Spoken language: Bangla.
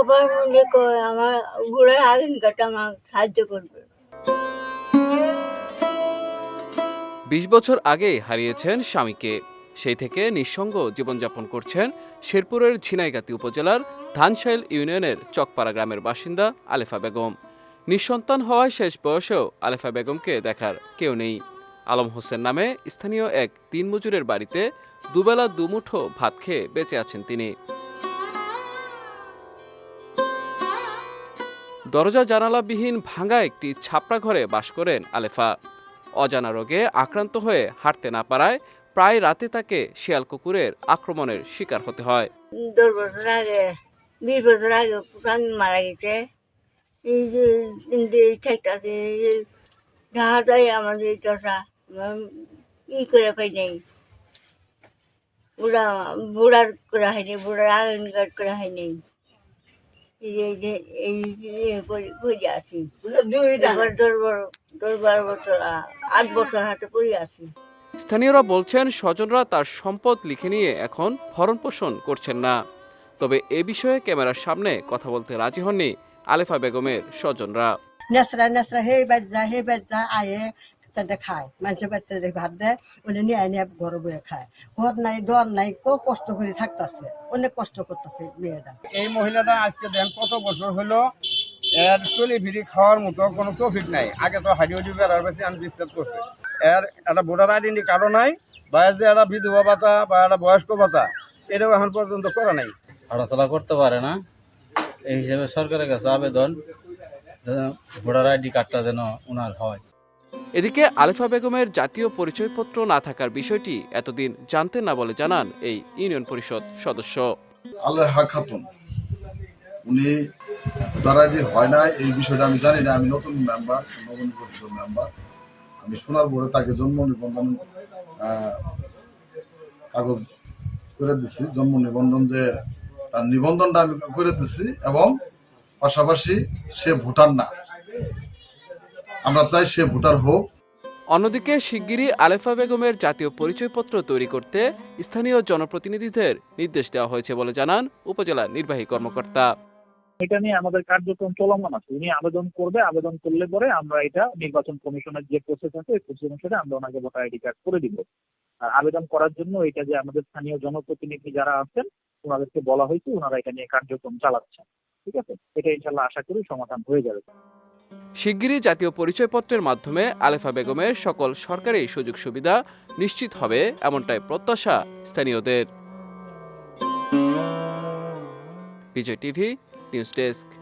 সবার কয় আমার বুড়ার আগুন কাটা আমার সাহায্য করবে। বিশ বছর আগে হারিয়েছেন স্বামীকে। সেই থেকে নিঃসঙ্গ জীবনযাপন করছেন শেরপুরের ঝিনাইগাতি উপজেলার ধানশাইল ইউনিয়নের চকপাড়া গ্রামের বাসিন্দা আলেফা বেগম। নিঃসন্তান হওয়ায় শেষ বয়সেও আলেফা বেগমকে দেখার কেউ নেই। আলম হোসেন নামে স্থানীয় এক দিনমজুরের বাড়িতে দুবেলা দুমুঠো ভাত খেয়ে বেঁচে আছেন তিনি। দরজা জানালাবিহীন ভাঙা একটি ছাপড়া ঘরে বাস করেন আলেফা। অজানা রোগে আক্রান্ত হয়ে হাঁটতে না পারায় প্রায় রাতে তাকে শিয়াল কুকুরের আক্রমণের শিকার হতে হয়। দশ বছর আগে বিশ বছর আগে পুরান মারা গেছে। এই যে থাকতেছে দেখা যায় আমাদের চষা ই করে পাই নাই। বুড়া, বুড়ার করা হয়নি, বুড়ার আগুন করা হয়নি। যে- যে যে আছি। দশ বছর আট বছর হাতে পড়ে আছি। স্থানীয়রা বলছেন স্বজনরা তার সম্পদ লিখে নিয়ে এখন ভরণ পোষণ করছেন না। তবে এ বিষয়ে ক্যামেরার সামনে কথা বলতে রাজি হননি আলেফা বেগমের স্বজনরা। নেসরা নেসরা হে বাজ্জা হে আয়ে তাদের খায় মানুষের বাচ্চাদের ভাত দেয় ওটা নিয়ে নিয়ে ঘরে বয়ে খায়। ঘর নাই ডর নাই কো কষ্ট করে থাকতেছে অনেক কষ্ট করতেছে মেয়েরা। এই মহিলাটা আজকে দেন কত বছর হলো এর চলি ফিরি খাওয়ার মতো কোনো প্রফিট নাই। আগে তো হাডি হাডি বেড়ার বেশি আমি বিশ্বাস করছে। এর একটা ভোটার আইডেন্টি কার্ডও নাই বা যে একটা বিধবা ভাতা বা একটা বয়স্ক ভাতা এটাও এখন পর্যন্ত করা নাই। হাঁটাচলা করতে পারে না। এই হিসেবে সরকারের কাছে আবেদন ভোটার আইডি কার্ডটা যেন ওনার হয়। এদিকে আলেফা বেগমের জাতীয় পরিচয়পত্র না থাকার বিষয়টি এতদিন জানতেন না বলে জানান এই ইউনিয়ন পরিষদ সদস্য। আলেহা খাতুন, উনি দাঁড়াইডি হয় না এই বিষয়টা আমি জানি না, আমি নতুন মেম্বার, নবীন পরিষদ মেম্বার। আমি শোনার পরে তাকে জন্ম নিবন্ধন কাগজ করে দিচ্ছি জন্ম নিবন্ধন যে তার নিবন্ধনটা আমি করে দিচ্ছি এবং পাশাপাশি সে ভুটান না। আমরা চাই সে ভোটার হোক। অন্যদিকে শিগগিরই আলেফা বেগমের জাতীয় পরিচয়পত্র তৈরি করতে স্থানীয় জনপ্রতিনিধিদের নির্দেশ দেওয়া হয়েছে বলে জানান উপজেলা নির্বাহী কর্মকর্তা। এটা নিয়ে আমাদের কার্যক্রম চলমান আছে। উনি আবেদন করবে আবেদন করলে পরে আমরা এটা নির্বাচন কমিশনের যে প্রসেস আছে এই প্রসেস অনুসারে আমরা ওনাকে ভোটার আইডি কার্ড করে দিব। আর আবেদন করার জন্য এটা যে আমাদের স্থানীয় জনপ্রতিনিধি যারা আছেন ওনাদেরকে বলা হয়েছে ওনারা এটা নিয়ে কার্যক্রম চালাচ্ছেন। ঠিক আছে? এটা ইনশাল্লাহ আশা করি সমাধান হয়ে যাবে। শিগগিরই জাতীয় পরিচয়পত্রের মাধ্যমে আলেফা বেগমের সকল সরকারি সুযোগ সুবিধা নিশ্চিত হবে এমনটাই প্রত্যাশা স্থানীয়দের। Vijay TV, news desk.